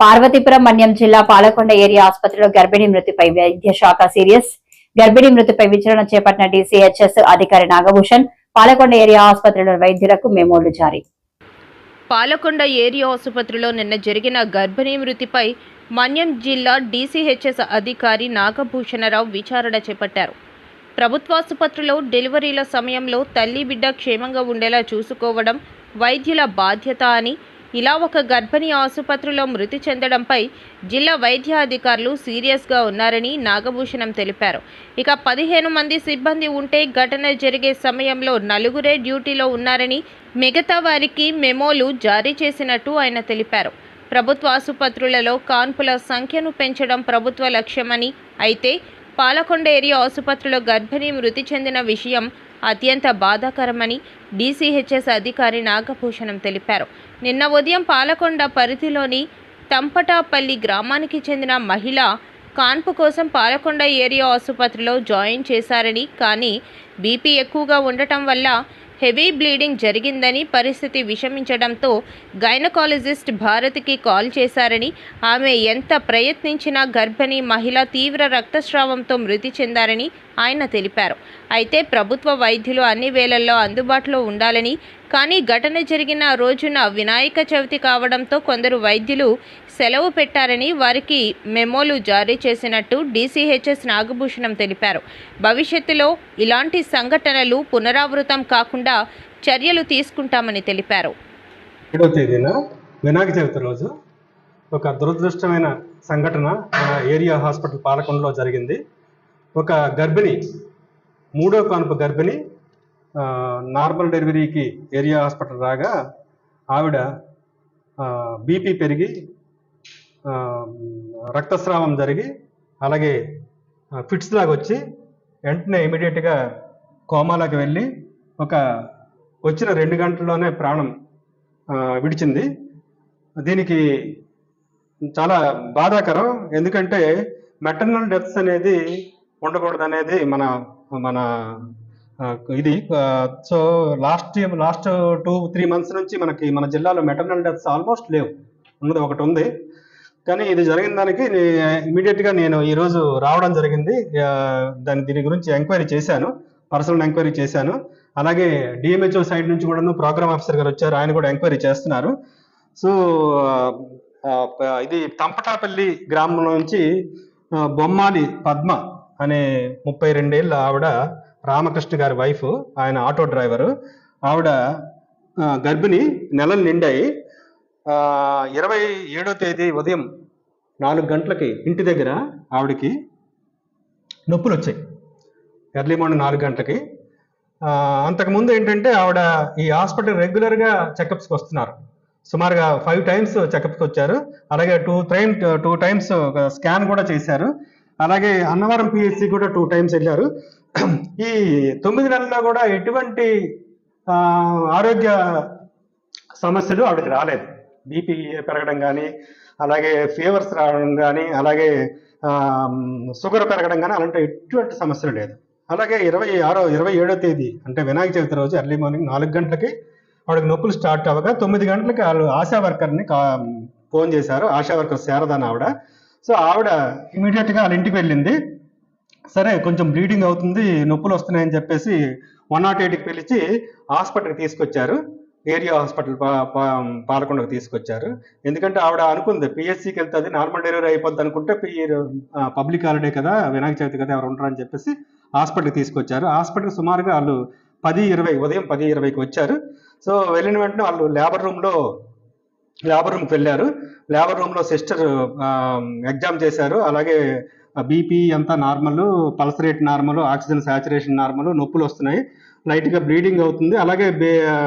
పార్వతీపురం మన్యం జిల్లా పాలకొండ ఏరియా ఆసుపత్రిలో గర్భిణీ మృతిపై వైద్య శాఖ సీరియస్. గర్భిణీ మృతిపై విచారణ చేపట్టిన డీసీహెచ్ఎస్ అధికారి నాగభూషణ్ పాలకొండ ఏరియా ఆసుపత్రిలో వైద్యులకు మెమోలు జారీ. పాలకొండ ఏరియా ఆసుపత్రిలో నిన్న జరిగిన గర్భిణీ మృతిపై మన్యం జిల్లా డీసీహెచ్ఎస్ అధికారి నాగభూషణరావు విచారణ చేపట్టారు. ప్రభుత్వాసుపత్రిలో డెలివరీల సమయంలో తల్లి బిడ్డ క్షేమంగా ఉండేలా చూసుకోవడం వైద్యుల బాధ్యత అని ఇలా ఒక గర్భిణీ ఆసుపత్రిలో మృతి చెందడంపై జిల్లా వైద్యాధికారులు సీరియస్గా ఉన్నారని నాగభూషణం తెలిపారు. ఇక పదిహేను మంది సిబ్బంది ఉంటే ఘటన జరిగే సమయంలో నలుగురే డ్యూటీలో ఉన్నారని మిగతా వారికి మెమోలు జారీ చేసినట్టు ఆయన తెలిపారు. ప్రభుత్వ ఆసుపత్రులలో కాన్పుల సంఖ్యను పెంచడం ప్రభుత్వ లక్ష్యమని అయితే పాలకొండ ఏరియా ఆసుపత్రిలో గర్భిణీ మృతి చెందిన విషయం అత్యంత బాధాకరమని డీసీహెచ్ఎస్ అధికారి నాగభూషణం తెలిపారు. నిన్న ఉదయం పాలకొండ పరిధిలోని తంపటాపల్లి గ్రామానికి చెందిన మహిళ కాన్పు కోసం పాలకొండ ఏరియా ఆసుపత్రిలో జాయిన్ చేశారని కానీ బీపీ ఎక్కువగా ఉండటం వల్ల హెవీ బ్లీడింగ్ జరిగిందని పరిస్థితి విషమించడంతో గైనకాలజిస్ట్ భారతికి కాల్ చేశారని ఆమె ఎంత ప్రయత్నించినా గర్భిణీ మహిళ తీవ్ర రక్తస్రావంతో మృతి చెందారని ఆయన తెలిపారు. అయితే ప్రభుత్వ వైద్యులు అన్ని వేళల్లో అందుబాటులో ఉండాలని కానీ ఘటన జరిగిన రోజున వినాయక చవితి కావడంతో కొందరు వైద్యులు సెలవు పెట్టారని వారికి మెమోలు జారీ చేసినట్టు డీసీహెచ్ఎస్ నాగభూషణం తెలిపారు. భవిష్యత్తులో ఇలాంటి సంఘటనలు పునరావృతం కాకుండా చర్యలు తీసుకుంటామని తెలిపారు. ఏడవ తేదీన వినాయక చవితి రోజు ఒక దురదృష్టమైన సంఘటన మన ఏరియా హాస్పిటల్ పాలకొండలో జరిగింది. ఒక గర్భిణి మూడో కానుపు గర్భిణి నార్మల్ డెలివరీకి ఏరియా హాస్పిటల్ రాగా ఆవిడ బీపీ పెరిగి రక్తస్రావం జరిగి అలాగే ఫిట్స్ లాగా వచ్చి వెంటనే ఇమీడియట్గా కోమాలోకి వెళ్ళి ఒక వచ్చిన రెండు గంటల్లోనే ప్రాణం విడిచింది. దీనికి చాలా బాధాకరం. ఎందుకంటే మెటర్నల్ డెత్స్ అనేది ఉండకూడదు అనేది మన మన ఇది. So last last two three months నుంచి మనకి మన జిల్లాలో మెటర్నల్ డెత్స్ ఆల్మోస్ట్ లేవు. ఉన్నది ఒకటి ఉంది. కానీ ఇది జరిగిన దానికి ఇమీడియట్గా నేను ఈరోజు రావడం జరిగింది. దాని దీని గురించి ఎంక్వైరీ చేశాను. పర్సనల్ ఎంక్వైరీ చేశాను. అలాగే డిఎంహెచ్ఓ సైడ్ నుంచి కూడా ప్రోగ్రామ్ ఆఫీసర్ గారు వచ్చారు. ఆయన కూడా ఎంక్వైరీ చేస్తున్నారు. సో ఇది తంపటాపల్లి గ్రామం నుంచి బొమ్మాలి పద్మ అనే ముప్పై రెండేళ్ళ ఆవిడ రామకృష్ణ గారి వైఫ్ ఆయన ఆటో డ్రైవరు. ఆవిడ గర్భిణి నెలలు నిండాయి. ఇరవై ఏడో తేదీ ఉదయం నాలుగు గంటలకి ఇంటి దగ్గర ఆవిడకి నొప్పులు వచ్చాయి ఎర్లీ మార్నింగ్ నాలుగు గంటలకి. అంతకుముందు ఏంటంటే ఆవిడ ఈ హాస్పిటల్ రెగ్యులర్గా చెకప్స్కి వస్తున్నారు. సుమారుగా ఫైవ్ టైమ్స్ చెకప్కి వచ్చారు. అలాగే two train two times scan కూడా చేశారు. అలాగే అన్నవరం పిహెచ్సి కూడా టూ టైమ్స్ వెళ్ళారు. ఈ తొమ్మిది నెలల్లో కూడా ఎటువంటి ఆరోగ్య సమస్యలు ఆవిడకి రాలేదు. బీపీ పెరగడం కానీ అలాగే ఫీవర్స్ రావడం కానీ అలాగే షుగర్ పెరగడం కానీ అలాంటి ఎటువంటి సమస్యలు లేదు. అలాగే ఇరవై ఆరో ఇరవై ఏడో తేదీ అంటే వినాయక చవితి రోజు ఎర్లీ మార్నింగ్ నాలుగు గంటలకి ఆవిడకి నొప్పులు స్టార్ట్ అవ్వగా తొమ్మిది గంటలకి వాళ్ళు ఆశా వర్కర్ని కా ఫోన్ చేశారు. ఆశా వర్కర్ శారదాని ఆవిడ. సో ఆవిడ ఇమీడియట్గా వాళ్ళ ఇంటికి వెళ్ళింది. సరే కొంచెం బ్లీడింగ్ అవుతుంది నొప్పులు వస్తున్నాయని చెప్పేసి వన్ నాట్ ఎయిట్కి పిలిచి హాస్పిటల్కి తీసుకొచ్చారు. ఏరియా హాస్పిటల్ పాలకొండకు తీసుకొచ్చారు. ఎందుకంటే ఆవిడ అనుకుంది పిఎస్సికి వెళ్తుంది నార్మల్ డెలివరీ అయిపోద్ది అనుకుంటే పబ్లిక్ హాలిడే కదా వినాయక చవితి కదా ఎవరు ఉంటారని అని చెప్పేసి హాస్పిటల్కి తీసుకొచ్చారు. హాస్పిటల్ సుమారుగా వాళ్ళు పది ఇరవై ఉదయం పది ఇరవైకి వచ్చారు. సో వెళ్ళిన వెంటనే వాళ్ళు లేబర్ రూమ్లో లేబర్ రూమ్కి వెళ్ళారు. లేబర్ రూమ్లో సిస్టర్ ఎగ్జామ్ చేశారు. అలాగే బీపీ అంతా normal pulse rate normal oxygen saturation normal నొప్పులు వస్తున్నాయి. లైట్గా బ్లీడింగ్ అవుతుంది. అలాగే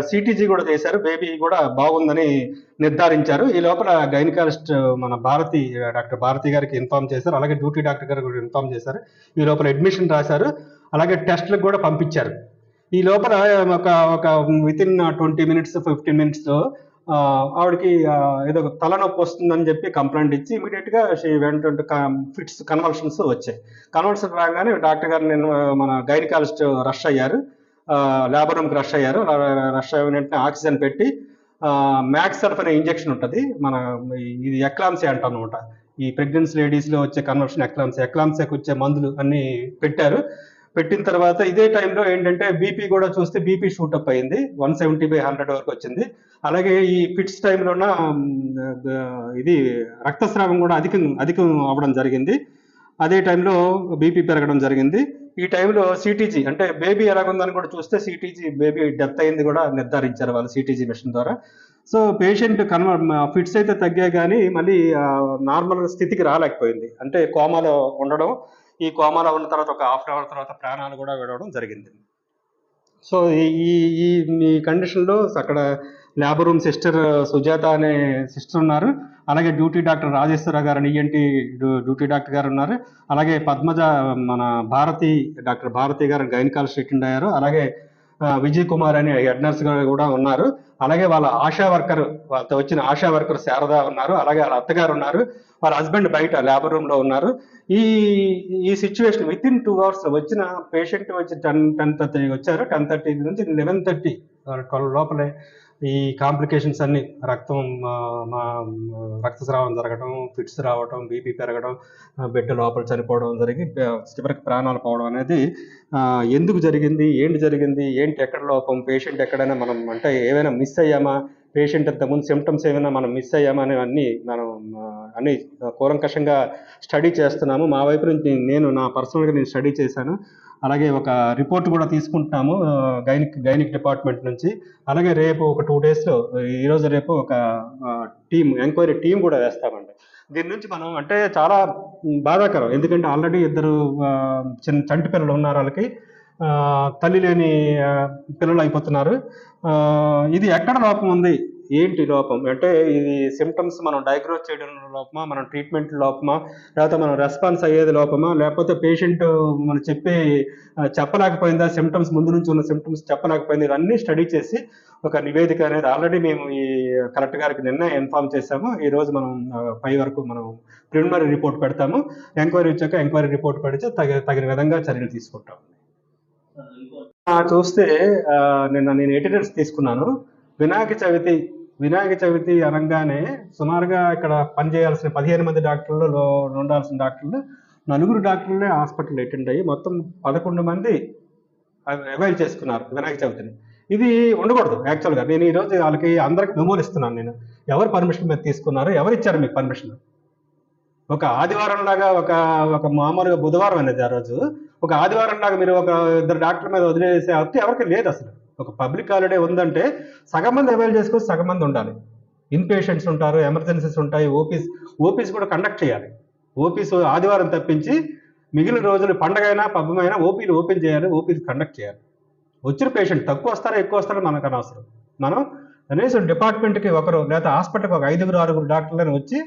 సిటీజీ కూడా చేశారు. బేబీ కూడా బాగుందని నిర్ధారించారు. ఈ లోపల గైనకాలజిస్ట్ మన భారతి డాక్టర్ భారతి గారికి ఇన్ఫార్మ్ చేశారు. అలాగే డ్యూటీ డాక్టర్ గారు కూడా ఇన్ఫార్మ్ చేశారు. ఈ లోపల అడ్మిషన్ రాశారు. అలాగే టెస్ట్లకు కూడా పంపించారు. ఈ లోపల ఒక ఒక within twenty minutes fifteen మినిట్స్లో ఆవిడకి ఏదో ఒక తలనొప్పి వస్తుందని చెప్పి కంప్లైంట్ ఇచ్చి ఇమీడియట్గా షీ వెంట ఫిట్స్ కన్వల్షన్స్ వచ్చాయి. కన్వల్షన్ రాగానే డాక్టర్ గారు నేను మన గైనకాలజిస్ట్ రష్ అయ్యారు. లేబర్ రూమ్కి రష్ అయ్యారు. రష్ అయిన వెంటనే ఆక్సిజన్ పెట్టి మ్యాక్స్ సల్ఫ్ అనే ఇంజెక్షన్ ఉంటుంది. మన ఇది ఎక్లాంసీ అంటాం అనమాట ఈ ప్రెగ్నెన్సీ లేడీస్లో వచ్చే కన్వర్షన్ ఎక్లాంసీ ఎక్లాంసీకి వచ్చే మందులు అన్ని పెట్టారు. పెట్టిన తర్వాత ఇదే టైంలో ఏంటంటే బీపీ కూడా చూస్తే బీపీ షూటప్ అయింది. వన్ సెవెంటీ బై హండ్రెడ్ వరకు వచ్చింది. అలాగే ఈ ఫిట్స్ టైంలోన ఇది రక్తస్రావం కూడా అధికం అధికం అవ్వడం జరిగింది. అదే టైంలో బీపీ పెరగడం జరిగింది. ఈ టైంలో సిటీజీ అంటే బేబీ ఎలాగుందని కూడా చూస్తే సిటీజీ బేబీ డెత్ అయింది కూడా నిర్ధారించారు వాళ్ళు సిటీజీ మిషన్ ద్వారా. సో పేషెంట్ కన్వర్ ఫిట్స్ అయితే తగ్గా కానీ మళ్ళీ నార్మల్ స్థితికి రాలేకపోయింది. అంటే కోమాలో ఉండడం ఈ కోమాలో ఉన్న తర్వాత ఒక హాఫ్ అన్ అవర్ తర్వాత ప్రాణాలు కూడా విడవడం జరిగింది. సో ఈ ఈ- ఈ కండిషన్లో అక్కడ ల్యాబ్ రూమ్ సిస్టర్ సుజాత అనే సిస్టర్ ఉన్నారు. అలాగే డ్యూటీ డాక్టర్ రాజేశ్వర గారు అని ఈఎన్టీ డ్యూటీ డాక్టర్ గారు ఉన్నారు. అలాగే పద్మజ మన భారతి డాక్టర్ భారతి గారు గైనకాలజిస్ట్ అటెండ్ అయ్యారు. అలాగే విజయ్ కుమార్ అని హెడ్ నర్స్ గారు కూడా ఉన్నారు. అలాగే వాళ్ళ ఆశా వర్కర్ వాళ్ళతో వచ్చిన ఆశా వర్కర్ శారద ఉన్నారు అలాగే వాళ్ళ అత్తగారు ఉన్నారు వాళ్ళ హస్బెండ్ బయట లేబర్ రూమ్లో ఉన్నారు. ఈ ఈ situation within two hours వచ్చిన పేషెంట్ వచ్చి టెన్ టెన్ థర్టీ వచ్చారు టెన్ థర్టీ నుంచి లెవెన్ థర్టీ లోపలే ఈ కాంప్లికేషన్స్ అన్ని రక్తం మా రక్తస్రావం జరగడం ఫిట్స్ రావడం బీపీ పెరగడం బిడ్డ లోపల చనిపోవడం జరిగి చివరికి ప్రాణాలు పోవడం అనేది ఎందుకు జరిగింది ఏంటి జరిగింది ఏంటి ఎక్కడ లోపం పేషెంట్ ఎక్కడైనా మనం అంటే ఏమైనా మిస్ అయ్యామా? పేషెంట్ ఇంతకుముందు సిమ్టమ్స్ ఏమైనా మనం మిస్ అయ్యామని అన్నీ మనం అన్ని కూలంకషంగా స్టడీ చేస్తున్నాము. మా వైపు నుంచి నేను నా పర్సనల్గా నేను స్టడీ చేశాను. అలాగే ఒక రిపోర్ట్ కూడా తీసుకుంటున్నాము గైనిక్ గైనిక్ డిపార్ట్మెంట్ నుంచి. అలాగే రేపు ఒక టూ డేస్లో ఈరోజు రేపు ఒక టీం ఎంక్వైరీ టీం కూడా వేస్తామండి. దీని నుంచి మనం అంటే చాలా బాధాకరం. ఎందుకంటే ఆల్రెడీ ఇద్దరు చిన్న చంటి పిల్లలు ఉన్నారు వాళ్ళకి తల్లి లేని పిల్లలు అయిపోతున్నారు. ఇది ఎక్కడ లోపం ఉంది? ఏంటి లోపం? అంటే ఇది సిమ్టమ్స్ మనం డయాగ్నోస్ చేయడం లోపమా? మనం ట్రీట్మెంట్ లోపమా? లేకపోతే మనం రెస్పాన్స్ అయ్యేది లోపమా? లేకపోతే పేషెంట్ మనం చెప్పే చెప్పలేకపోయిందా? సిమ్టమ్స్ ముందు నుంచి ఉన్న సిమ్టమ్స్ చెప్పలేకపోయింది? ఇవన్నీ స్టడీ చేసి ఒక నివేదిక అనేది ఆల్రెడీ మేము ఈ కలెక్టర్ గారికి నిన్న ఇన్ఫార్మ్ చేశాము. ఈ రోజు మనం పై వరకు మనం ప్రిలిమినరీ రిపోర్ట్ పెడతాము. ఎంక్వైరీ వచ్చాక ఎంక్వైరీ రిపోర్ట్ పెడితే తగిన తగిన విధంగా చర్యలు తీసుకుంటాం చూస్తే నిన్న నేను ఎటినెన్స్ తీసుకున్నాను. వినాయక చవితి వినాయక చవితి అనగానే సుమారుగా ఇక్కడ పనిచేయాల్సిన పదిహేను మంది డాక్టర్లు ఉండాల్సిన డాక్టర్లు నలుగురు డాక్టర్లే హాస్పిటల్ అటెండ్ అయ్యి మొత్తం పదకొండు మంది అవైల్ చేసుకున్నారు వినాయక చవితిని. ఇది ఉండకూడదు యాక్చువల్గా నేను ఈరోజు వాళ్ళకి అందరికి మెమోలు ఇస్తున్నాను నేను. ఎవరు పర్మిషన్ మీద తీసుకున్నారు ఎవరు ఇచ్చారు మీకు పర్మిషన్? ఒక ఆదివారం లాగా ఒక ఒక మామూలుగా బుధవారం అనేది ఆ రోజు. ఒక ఆదివారం లాగా మీరు ఒక ఇద్దరు డాక్టర్ మీద వదిలేసే హక్కు ఎవరికి లేదు అసలు. ఒక పబ్లిక్ హాలిడే ఉందంటే సగం మంది అవైల్ చేసుకొని సగం మంది ఉండాలి. ఇన్ పేషెంట్స్ ఉంటారు ఎమర్జెన్సీస్ ఉంటాయి ఓపీస్ ఓపీస్ కూడా కండక్ట్ చేయాలి. ఓపీస్ ఆదివారం తప్పించి మిగిలిన రోజులు పండగ అయినా పబ్బమైనా ఓపీలు ఓపెన్ చేయాలి ఓపీలు కండక్ట్ చేయాలి. వచ్చిన పేషెంట్ తక్కువ వస్తారా ఎక్కువ వస్తారో మనకు అనవసరం. మనం కనీసం డిపార్ట్మెంట్కి ఒకరు లేదా హాస్పిటల్కి ఒక ఐదుగురు ఆరుగురు డాక్టర్లను వచ్చి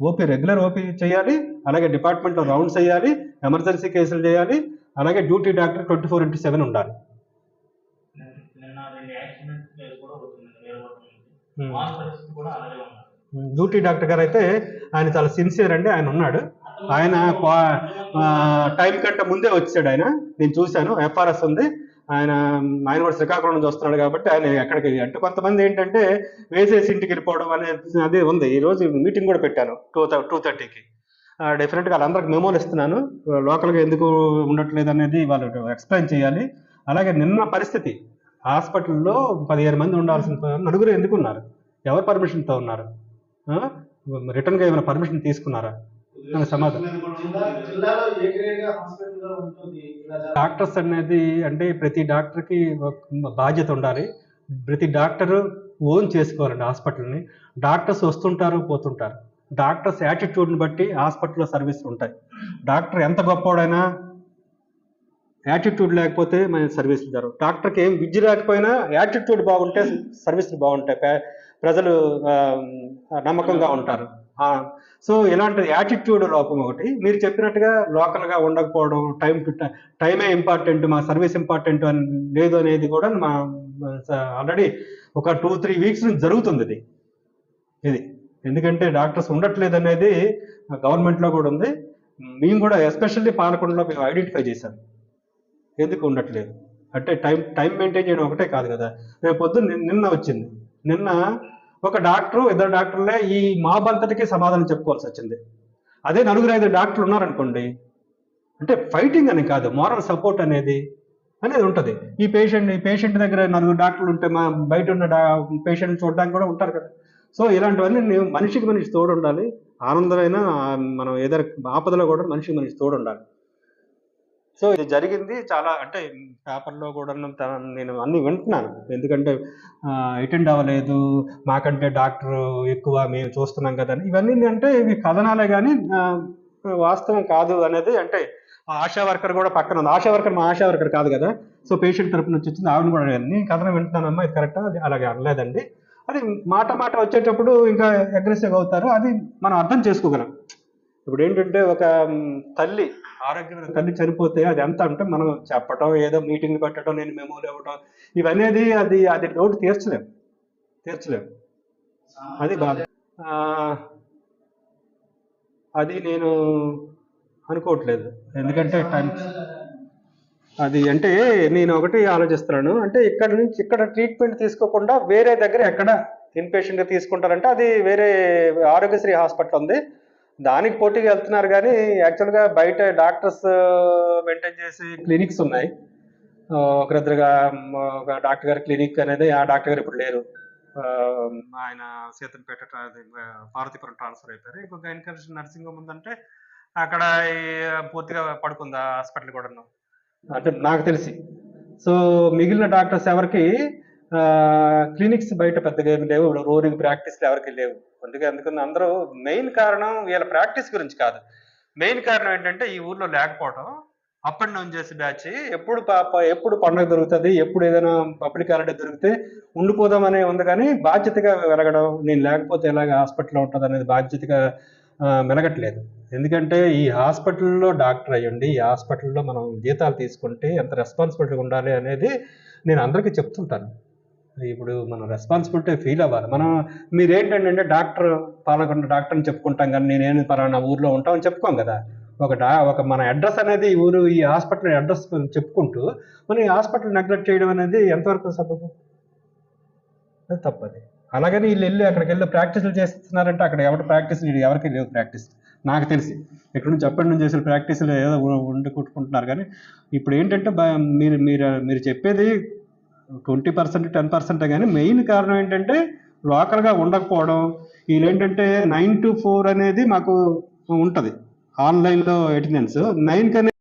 ఓపీ రెగ్యులర్ ఓపీ చేయాలి అలాగే డిపార్ట్మెంట్లో రౌండ్స్ చేయాలి ఎమర్జెన్సీ కేసులు చేయాలి అలాగే duty doctor twenty four into seven ఉండాలి. అలాగే ఉన్నారు డ్యూటీ డాక్టర్ గారు అయితే ఆయన చాలా సిన్సియర్ అండి ఆయన ఉన్నాడు. ఆయన టైం కంటే ముందే వచ్చాడు ఆయన. నేను చూశాను ఎఫ్ఆర్ఎస్ ఉంది. ఆయన ఆయన కూడా శ్రీకాకుళం నుంచి వస్తున్నాడు కాబట్టి ఆయన ఎక్కడికి అంటే కొంతమంది ఏంటంటే వేసేసి ఇంటికి వెళ్ళిపోవడం అనేది అదే ఉంది. ఈ రోజు మీటింగ్ కూడా పెట్టాను టూ టూ థర్టీకి డెఫినెట్గా వాళ్ళందరికి మెమోలు ఇస్తున్నాను. లోకల్గా ఎందుకు ఉండట్లేదు అనేది వాళ్ళు ఎక్స్ప్లెయిన్ చేయాలి. అలాగే నిన్న పరిస్థితి హాస్పిటల్లో పదిహేను మంది ఉండాల్సిన నలుగురు ఎందుకు ఉన్నారు ఎవరు పర్మిషన్తో ఉన్నారు? రిటర్న్గా ఏమైనా పర్మిషన్ తీసుకున్నారా? సమాధానం. డాక్టర్స్ అనేది అంటే ప్రతి డాక్టర్కి బాధ్యత ఉండాలి. ప్రతి డాక్టర్ ఓన్ చేసుకోవాలండి హాస్పిటల్ని. డాక్టర్స్ వస్తుంటారు పోతుంటారు. డాక్టర్స్ యాటిట్యూడ్ని బట్టి హాస్పిటల్లో సర్వీసులు ఉంటాయి. డాక్టర్ ఎంత గొప్పవాడైనా యాటిట్యూడ్ లేకపోతే మన సర్వీసులు జరగవు. డాక్టర్కి ఏం విద్య లేకపోయినా యాటిట్యూడ్ బాగుంటే సర్వీసులు బాగుంటాయి. ప్రజలు నమ్మకంగా ఉంటారు. సో ఇలాంటి యాటిట్యూడ్ లోపం ఒకటి. మీరు చెప్పినట్టుగా లోకల్గా ఉండకపోవడం టైం టు టైమే ఇంపార్టెంట్ మా సర్వీస్ ఇంపార్టెంట్ అని లేదు అనేది కూడా మా ఆల్రెడీ ఒక టూ త్రీ వీక్స్ నుంచి జరుగుతుంది ఇది. ఇది. ఎందుకంటే డాక్టర్స్ ఉండట్లేదు అనేది గవర్నమెంట్లో కూడా ఉంది. మేము కూడా ఎస్పెషల్లీ పాలకొండలో మేము ఐడెంటిఫై చేశాం. ఎందుకు ఉండట్లేదు? అంటే టైం టైం మెయింటైన్ చేయడం ఒకటే కాదు కదా. రేపు పొద్దున్న నిన్న- వచ్చింది. నిన్న ఒక డాక్టర్ ఇద్దరు డాక్టర్లే ఈ మాబ్ అంతటికి సమాధానం చెప్పుకోవాల్సి వచ్చింది. అదే నలుగురు ఐదు డాక్టర్లు ఉన్నారనుకోండి అంటే ఫైటింగ్ అని కాదు మోరల్ సపోర్ట్ అనేది అనేది ఉంటుంది. ఈ పేషెంట్ ఈ పేషెంట్ దగ్గర నలుగురు డాక్టర్లు ఉంటే మా బయట ఉన్న పేషెంట్ చూడడానికి కూడా ఉంటారు కదా. సో ఇలాంటివన్నీ నేను మనిషికి మనిషి తోడు ఉండాలి ఆనందమైన మనం ఏదైనా ఆపదలో కూడా మనిషికి మనిషి తోడు ఉండాలి సో ఇది జరిగింది. చాలా అంటే పేపర్లో కూడా నేను అన్ని వింటున్నాను. ఎందుకంటే అటెండ్ అవ్వలేదు. మాకంటే డాక్టర్ ఎక్కువ మేము చూస్తున్నాం కదా అని. ఇవన్నీ అంటే ఇవి కథనాలే కానీ వాస్తవం కాదు అనేది అంటే ఆ ఆశా వర్కర్ కూడా పక్కన ఉంది. ఆశా వర్కర్ మా ఆశా వర్కర్ కాదు కదా. సో పేషెంట్ తరపు నుంచి వచ్చింది. ఆవిడ కూడా అడిగాను. నేను కథనం వింటున్నానమ్మా. ఇది కరెక్టా? అది అలాగే అనలేదండి. అది మాట మాట వచ్చేటప్పుడు ఇంకా అగ్రెసివ్ అవుతారు. అది మనం అర్థం చేసుకోగలం. ఇప్పుడు ఏంటంటే ఒక తల్లి ఆరోగ్యమైన తల్లి చనిపోతే అది ఎంత అంటే మనం చెప్పటం ఏదో మీటింగ్ పెట్టడం నేను మెమోలు ఇవ్వటం ఇవనేది అది అది డౌట్ తీర్చలేం. తీర్చలేం. అది బాధ. అది నేను అనుకోవట్లేదు. ఎందుకంటే టైం అది అంటే నేను ఒకటి ఆలోచిస్తున్నాను. అంటే ఇక్కడ నుంచి ఇక్కడ ట్రీట్మెంట్ తీసుకోకుండా వేరే దగ్గర ఎక్కడ ఇన్పేషెంట్గా తీసుకుంటారంటే అది వేరే ఆరోగ్యశ్రీ హాస్పిటల్ ఉంది. దానికి పోటీగా వెళ్తున్నారు కానీ యాక్చువల్గా బయట డాక్టర్స్ మెయింటైన్ చేసే క్లినిక్స్ ఉన్నాయి. ఒక దగ్గరగా ఒక డాక్టర్ గారి క్లినిక్ అనేది ఆ డాక్టర్ గారు ఇప్పుడు లేరు. ఆయన సీతంపేట ట్రా- పార్వతీపురం ట్రాన్స్ఫర్ అయిపోయారు. ఇంకొక గైనకాలజిస్ట్ నర్సింగ్ హోమ్ ఉందంటే అక్కడ పూర్తిగా పడుకుంది హాస్పిటల్ కూడా అంటే నాకు తెలిసి. సో మిగిలిన డాక్టర్స్ ఎవరికి క్లినిక్స్ బయట పెద్దగా ఏమి లేవు. రోరింగ్ ప్రాక్టీస్లు ఎవరికి లేవు. అందుకే అందుకని అందరూ మెయిన్ కారణం వీళ్ళ ప్రాక్టీస్ గురించి కాదు. మెయిన్ కారణం ఏంటంటే ఈ ఊర్లో లేకపోవడం అప్ అండ్ డౌన్ చేసే బ్యాచ్ ఎప్పుడు పాప ఎప్పుడు పండుగ దొరుకుతుంది ఎప్పుడు ఏదైనా పబ్లిక్ హాలిడే దొరికితే ఉండిపోదామనే ఉంది కానీ బాధ్యతగా వెలగడం నేను లేకపోతే ఎలాగ హాస్పిటల్లో ఉంటుంది అనేది బాధ్యతగా ఆ, మెలగట్లేదు ఎందుకంటే ఈ హాస్పిటల్లో డాక్టర్ అయ్యండి ఈ హాస్పిటల్లో మనం జీతాలు తీసుకుంటే ఎంత రెస్పాన్సిబిలిటీ ఉండాలి అనేది నేను అందరికీ చెప్తుంటాను. ఇప్పుడు మనం రెస్పాన్సిబిలిటీ ఫీల్ అవ్వాలి. మనం మీరేంటంటే డాక్టర్ పాలకొండ డాక్టర్ని చెప్పుకుంటాం కానీ నేనేమి పలానా ఊర్లో ఉంటామని చెప్పుకోం కదా. ఒక డా ఒక మన అడ్రస్ అనేది ఈ ఊరు ఈ హాస్పిటల్ అడ్రస్ చెప్పుకుంటూ మనం ఈ హాస్పిటల్ నెగ్లెక్ట్ చేయడం అనేది ఎంతవరకు సబబు? అది తప్పది. అలాగని వీళ్ళు వెళ్ళి అక్కడికి వెళ్ళి ప్రాక్టీసులు చేస్తున్నారంటే అక్కడ ఎవరు ప్రాక్టీస్ ఎవరికి లేవు ప్రాక్టీస్. నాకు తెలిసి. ఇక్కడ నుంచి అప్పటి నుంచి చేసిన ప్రాక్టీసులు ఏదో ఉ- ఉండి కుట్టుకుంటున్నారు. కానీ ఇప్పుడు ఏంటంటే బ- మీరు మీరు మీరు చెప్పేది ట్వంటీ పర్సెంట్ టెన్ పర్సెంట్ కానీ మెయిన్ కారణం ఏంటంటే లోకల్గా ఉండకపోవడం. వీళ్ళు ఏంటంటే నైన్ టు ఫోర్ అనేది మాకు ఉంటుంది. ఆన్లైన్లో అటెండెన్స్. నైన్ కనే